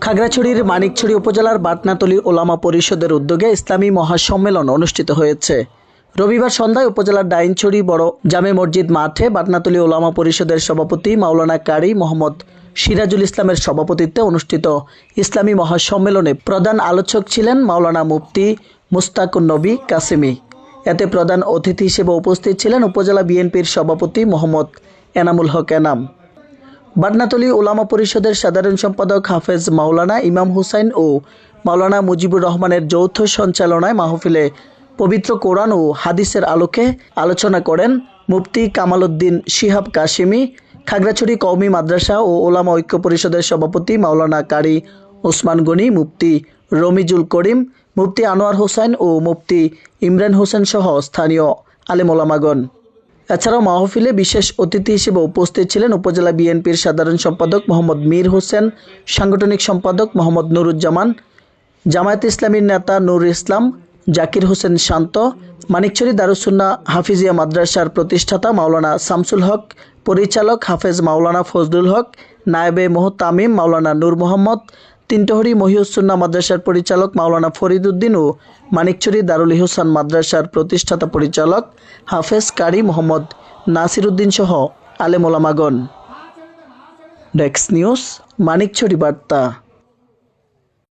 খাগড়াছড়ির মানিকছড়ি উপজেলার বাটনাতলী ওলামা পরিষদের উদ্যোগে ইসলামী মহাসম্মেলন অনুষ্ঠিত হয়েছে। রবিবার সন্ধ্যায় উপজেলার ডাইনছড়ি বড় জামে মসজিদ মাঠে বাটনাতলী ওলামা পরিষদের সভাপতি মাওলানা কারি মোহাম্মদ সিরাজুল ইসলামের সভাপতিত্বে অনুষ্ঠিত ইসলামী মহাসম্মেলনে প্রধান আলোচক ছিলেন মাওলানা মুফতি মুস্তাকুন নবী কাসিমি। এতে প্রধান অতিথি হিসেবে উপস্থিত ছিলেন উপজেলা বিএনপির সভাপতি মোহাম্মদ এনামুল হক এনাম। বাটনাতলী ওলামা পরিষদের সাধারণ সম্পাদক হাফেজ মাওলানা ইমাম হুসাইন ও মাওলানা মুজিবুর রহমানের যৌথ সঞ্চালনায় মাহফিলে পবিত্র কোরআন ও হাদিসের আলোকে আলোচনা করেন মুফতি কামাল উদ্দিন শিহাব কাশিমি, খাগড়াছড়ি কওমি মাদ্রাসা ও ওলামা ঐক্য পরিষদের সভাপতি মাওলানা কারি ওসমান গনি, মুফতি রমিজুল করিম, মুফতি আনোয়ার হোসেন ও মুফতি ইমরান হোসেন সহ স্থানীয় আলেম ওলামাগণ এছাড়াও মাহফিলে বিশেষ অতিথি হিসেবে উপস্থিত ছিলেন উপজেলা বিএনপির সাধারণ সম্পাদক মোহাম্মদ মীর হোসেন, সাংগঠনিক সম্পাদক মোহাম্মদ নুরুজ্জামান, জামায়াত ইসলামীর নেতা নুর ইসলাম, জাকির হোসেন শান্ত, মানিকছড়ি দারুসুন্না হাফিজিয়া মাদ্রাসার প্রতিষ্ঠাতা মাওলানা শামসুল হক, পরিচালক হাফেজ মাওলানা ফজলুল হক, নায়েবে মোহতামিম মাওলানা নূর মোহাম্মদ তিনটহরি মহিউসুন্না মাদ্রাসার পরিচালক মাওলানা ফরিদ উদ্দিন ও মানিকছড়ি দারুল ইহসান মাদ্রাসার প্রতিষ্ঠাতা পরিচালক হাফেজ কারি মোহাম্মদ নাসির উদ্দিন সহ আলেমোলামাগন ডেক্স নিউজ, মানিকছড়ি বার্তা।